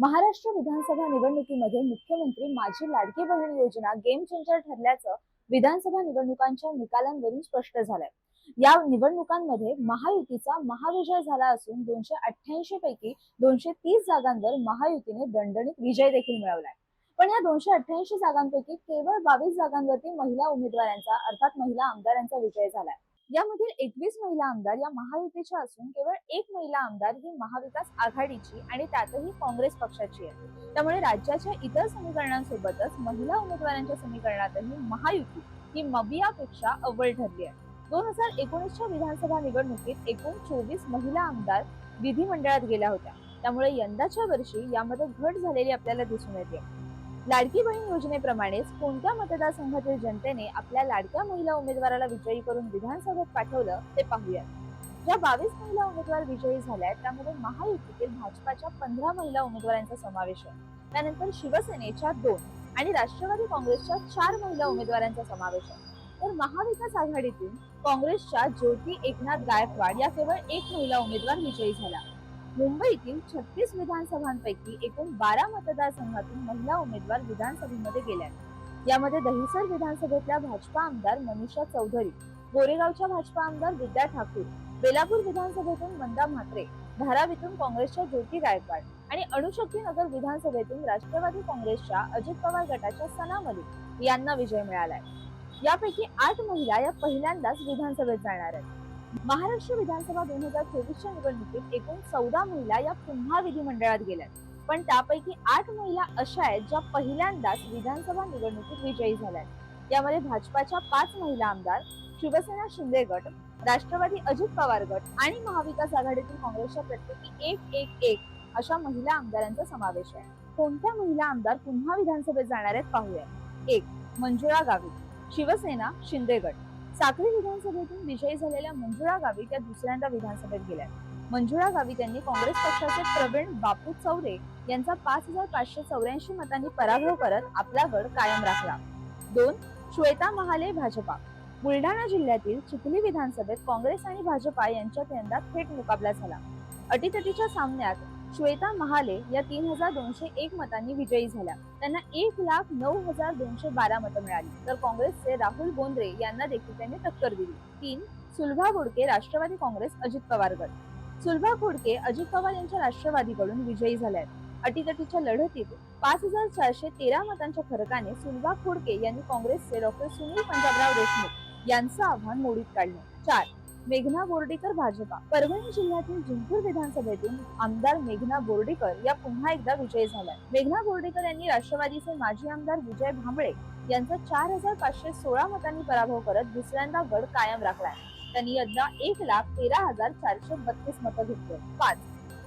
महाराष्ट्र विधानसभा निवडणुकीमध्ये मुख्यमंत्री माझी लाडकी बहीण योजना गेम चेंजर ठरल्याचं विधानसभा निवडणुकांच्या निकालांवरून स्पष्ट झालंय. या निवडणुकांमध्ये महायुतीचा महाविजय झाला असून दोनशे अठ्ठ्याऐंशी पैकी दोनशे तीस जागांवर महायुतीने दणदणीत विजय देखील मिळवलाय. पण या दोनशे अठ्ठ्याऐंशी जागांपैकी केवळ बावीस जागांवरती महिला उमेदवारांचा अर्थात महिला आमदारांचा विजय झालाय. यामधील एकवीस महिला आमदार या महायुतीच्या असून केवळ एक महिला आमदार ही महाविकास आघाडीची आणि त्यातही काँग्रेस पक्षाची आहे. त्यामुळे राज्याच्या इतर समीकरणांसोबतच महिला उमेदवारांच्या समीकरणातही महायुती ही मबियापेक्षा अव्वल ठरली आहे. दोन हजार एकोणीसच्या विधानसभा निवडणुकीत एकूण चोवीस महिला आमदार विधिमंडळात गेल्या होत्या. त्यामुळे यंदाच्या वर्षी यामध्ये घट झालेली आपल्याला दिसून येते. लाडकी बहीण योजनेप्रमाणेच कोणत्या मतदारसंघातील जनतेने आपल्या लाडक्या महिला उमेदवाराला विजयी करून विधानसभेत पाठवलं ते पाहूयात. ज्या बावीस महिला उमेदवार विजयी झाल्या आहेत त्यामध्ये महायुतीतील भाजपाच्या पंधरा महिला उमेदवारांचा समावेश आहे. त्यानंतर शिवसेनेच्या दोन आणि राष्ट्रवादी काँग्रेसच्या चार महिला उमेदवारांचा समावेश आहे. तर महाविकास आघाडीतून काँग्रेसच्या ज्योती एकनाथ गायकवाड या केवळ एक महिला उमेदवार विजयी झाला. मुंबईतील छत्तीस विधानसभांपैकी एकूण बारा मतदारसंघातून महिला उमेदवार विधानसभेमध्ये गेल्या यामध्ये दहिसर विधानसभेतल्या भाजपा आमदार मनीषा चौधरी गोरेगावच्या भाजपा आमदार विद्या ठाकूर बेलापूर विधानसभेतून मंदा म्हात्रे धारावीतून काँग्रेसच्या ज्योती गायकवाड आणि अणुशक्ती नगर विधानसभेतून राष्ट्रवादी काँग्रेसच्या अजित पवार गटाच्या सना मलिक यांना विजय मिळालाय. यापैकी आठ महिला या पहिल्यांदाच विधानसभेत जाणार आहेत. महाराष्ट्र विधानसभा दोन हजार चोवीसच्या निवडणुकीत एकूण चौदा महिला या पुन्हा विधिमंडळात गेल्या पण त्यापैकी आठ महिला अशा आहेत ज्या पहिल्यांदाच विधानसभा निवडणुकीत विजयी झाल्यात. यामध्ये भाजपाच्या पाच महिला आमदार शिवसेना शिंदे गट राष्ट्रवादी अजित पवार गट आणि महाविकास आघाडीतील काँग्रेसच्या प्रत्येकी एक एक एक अशा महिला आमदारांचा समावेश आहे. कोणत्या महिला आमदार पुन्हा विधानसभेत जाणार आहेत पाहूया. एक मंजुळा गावित शिवसेना शिंदे गट. साखळी विधानसभेतून विजयी झालेल्या मंजुळा गावित त्या दुसऱ्यांदा विधानसभेत गेल्या. मंजुळा गावित यांनी काँग्रेस पक्षाचे प्रवीण बापू चौरे यांचा पाच हजार पाचशे चौऱ्याऐंशी मतांनी पराभव करत आपला गड कायम राखला. दोन श्वेता महाले भाजपा. बुलढाणा जिल्ह्यातील चिखली विधानसभेत काँग्रेस आणि भाजपा यांच्यात यंदा थेट मुकाबला झाला. अटीतटीच्या सामन्यात श्वेता महाले या तीन हजार दोनशे एक मतांनी विजयी झाल्या. त्यांना एक लाख नऊ हजार दोनशे बारा मतं मिळाली. तर काँग्रेसचे राहुल बोंद्रे यांना देखील त्यांनी टक्कर दिली. तीन सुलभा गोडके राष्ट्रवादी काँग्रेस अजित पवार गट सुलभा खोडके अजित पवार यांच्या राष्ट्रवादीकडून विजयी झाल्या अटीतटीच्या लढतीत पाच हजार चारशे तेरा मतांच्या फरकाने सुलभा खोडके यांनी काँग्रेसचे डॉक्टर सुनील पंजाबराव देशमुख यांचं आव्हान मोडीत काढलं. चार मेघना बोर्डीकर भाजपा. परभणी जिल्ह्यातील जिंतूर विधानसभेतून आमदार मेघना बोर्डीकर या पुन्हा एकदा विजयी झाल्या. मेघना बोर्डीकर यांनी राष्ट्रवादीचे माजी आमदार विजय भांबळे यांचा चार हजार पाचशे सोळा मतांनी पराभव करत दुसऱ्यांदा गड कायम राखलाय त्यांनी यंदा एक लाख तेरा हजार चारशे बत्तीस मतं घेतले. पाच.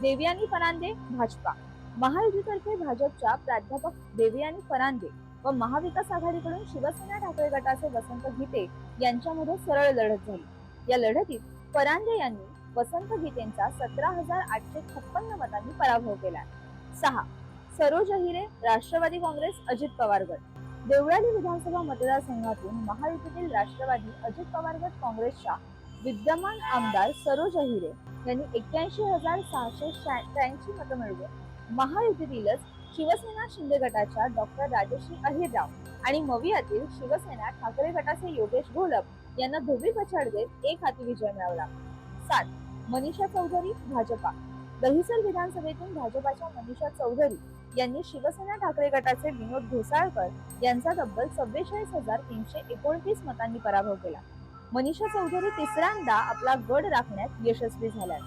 देवयानी फरांदे भाजपा. महायुतीतर्फे भाजपच्या प्राध्यापक देवयानी फरांदे व महाविकास आघाडीकडून शिवसेना ठाकरे गटाचे वसंत गीते यांच्यामध्ये सरळ लढत झाली. या लढतीत फरांदे यांनी वसंत गीतेंचा सतरा हजार आठशे छप्पन्न मतांनी पराभव केला. सहा. सरोज अहिरे राष्ट्रवादी काँग्रेस अजित पवार गट देवळाली विधानसभा मतदारसंघातून महायुतीतील राष्ट्रवादी अजित पवार गट काँग्रेसच्या विद्यमान आमदार सरोज अहिरे यांनी एक्क्याऐंशी हजार सहाशे त्र्याऐंशी मतं मिळवून महायुतीतीलच शिवसेना शिंदे गटाच्या डॉक्टर राजश्री अहिरराव आणि मवियातील शिवसेना ठाकरे गटाचे योगेश घोलप यांना धोबी पछाड देत एक हाती विजय मिळवला. सात मनीषा चौधरी भाजपा. दहिसर विधानसभेतून भाजपाच्या मनीषा चौधरी यांनी शिवसेना ठाकरे गटाचे विनोद घोसाळकर यांचा तब्बल चव्वेचाळीस हजार तीनशे एकोणतीस मतांनी पराभव केला. मनीषा चौधरी तिसऱ्यांदा आपला गड राखण्यात यशस्वी झाल्या.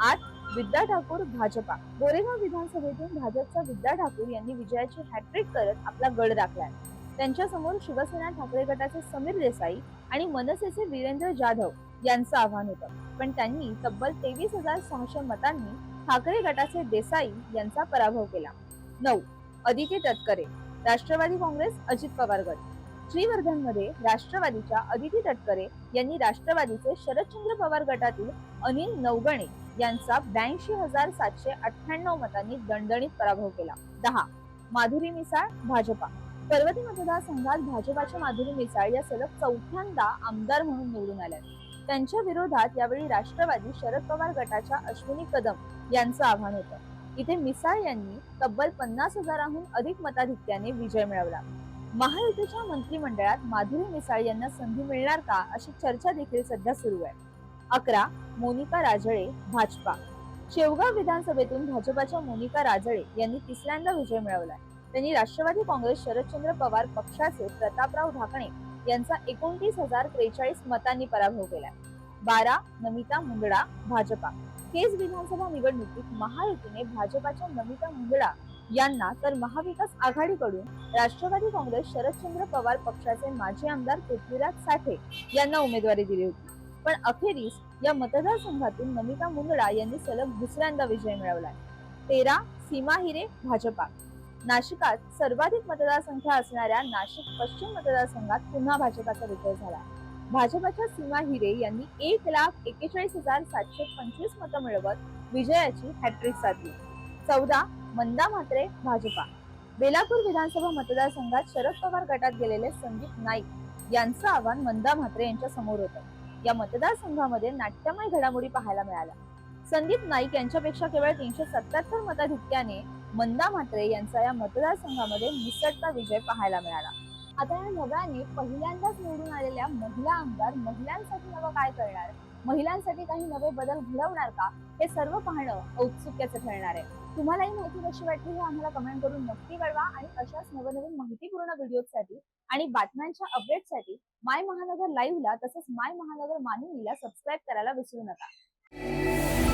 आठ विद्या ठाकूर भाजपा. गोरेगाव विधानसभेतून भाजपचा विद्या ठाकूर यांनी विजयाची हॅट्रिक करत आपला गड राखलाय त्यांच्यासमोर शिवसेना ठाकरे गटाचे समीर देसाई आणि मनसेचे वीरेंद्र जाधव यांचं आव्हान होतं. पण त्यांनी तब्बल तेवीस हजार सहाशे मतांनी ठाकरे गटाचे देसाई यांचा पराभव केला. नऊ अदिती तटकरे राष्ट्रवादी काँग्रेस अजित पवार गट. श्रीवर्धनमध्ये राष्ट्रवादीच्या अदिती तटकरे यांनी राष्ट्रवादीचे शरदचंद्र पवार गटातील अनिल नवगणे यांचा ब्याऐंशी हजार सातशे अठ्ठ्याण्णव मतांनी दणदणीत पराभव केला. दहा माधुरी मिसाळ भाजपा. पर्वती मतदारसंघात भाजपाच्या माधुरी मिसाळ या सलग चौथ्यांदा आमदार म्हणून निवडून आल्या. त्यांच्या विरोधात यावेळी राष्ट्रवादी शरद पवार गटाच्या अश्विनी कदम यांचं आव्हान होतं. इथे मिसाळ यांनी तब्बल पन्नास हजाराहून अधिक मताधिक्याने विजय मिळवला. महायुतीच्या मंत्रिमंडळात माधुरी मिसाळ यांना संधी मिळणार का अशी चर्चा देखील सध्या सुरू आहे. अकरा मोनिका राजळे भाजपा. शेवगाव विधानसभेतून भाजपाच्या मोनिका राजळे यांनी तिसऱ्यांदा विजय मिळवलाय. त्यांनी राष्ट्रवादी काँग्रेस शरदचंद्र पवार पक्षाचे प्रतापराव ढाकणे यांचा एकोणतीस हजार त्रेचाळीस मतांनी पराभव केला. बारा नमिता मुंदडा भाजपा. केज विधानसभा निवडणुकीत महायुतीने भाजपाच्या नमिता मुंदडा यांना तर महाविकास आघाडीकडून राष्ट्रवादी काँग्रेस शरदचंद्र पवार पक्षाचे माजी आमदार पृथ्वीराज साठे यांना उमेदवारी दिली होती. पण अखेरीस या मतदारसंघातून नमिता मुंदडा यांनी सलग दुसऱ्यांदा विजय मिळवलाय तेरा सीमा हिरे भाजपा. नाशिकात सर्वाधिक मतदारसंख्या असणाऱ्या नाशिक पश्चिम मतदारसंघात पुन्हा भाजपाचा विजय झाला. भाजपाच्या सीमा हिरे यांनी एक लाख एकेचाळीस हजार सातशे पंचवीस मतं मिळवत विजयाची हॅट्रिक साधली. चौदा मंदा म्हात्रे भाजपा. बेलापूर विधानसभा मतदारसंघात शरद पवार गटात गेलेले संदीप नाईक यांचं आव्हान मंदा म्हात्रे यांच्या समोर होतं. या मतदारसंघामध्ये नाट्यमय घडामोडी पाहायला मिळाल्या. संदीप नाईक यांच्यापेक्षा केवळ तीनशे सत्याहत्तर मताधिक्याने मंदा म्हात्रे यांचा या मतदारसंघामध्ये निसटता विजय पाहायला मिळाला. आता या नव्याने पहिल्यांदाच निवडून आलेल्या महिला आमदार महिलांसाठी नवं काय करणार? महिलांसाठी काही नवे बदल घडवणार का? हे सर्व पाहणं औत्सुक्याचं ठरणार आहे. तुम्हाला ही माहिती कशी वाटली हे आम्हाला कमेंट करून नक्की कळवा आणि अशाच नवनवीन माहितीपूर्ण व्हिडिओसाठी आणि बातम्यांच्या अपडेटसाठी माय महानगर लाईव्हला तसंच माय महानगर मानिनीला सबस्क्राईब करायला विसरू नका.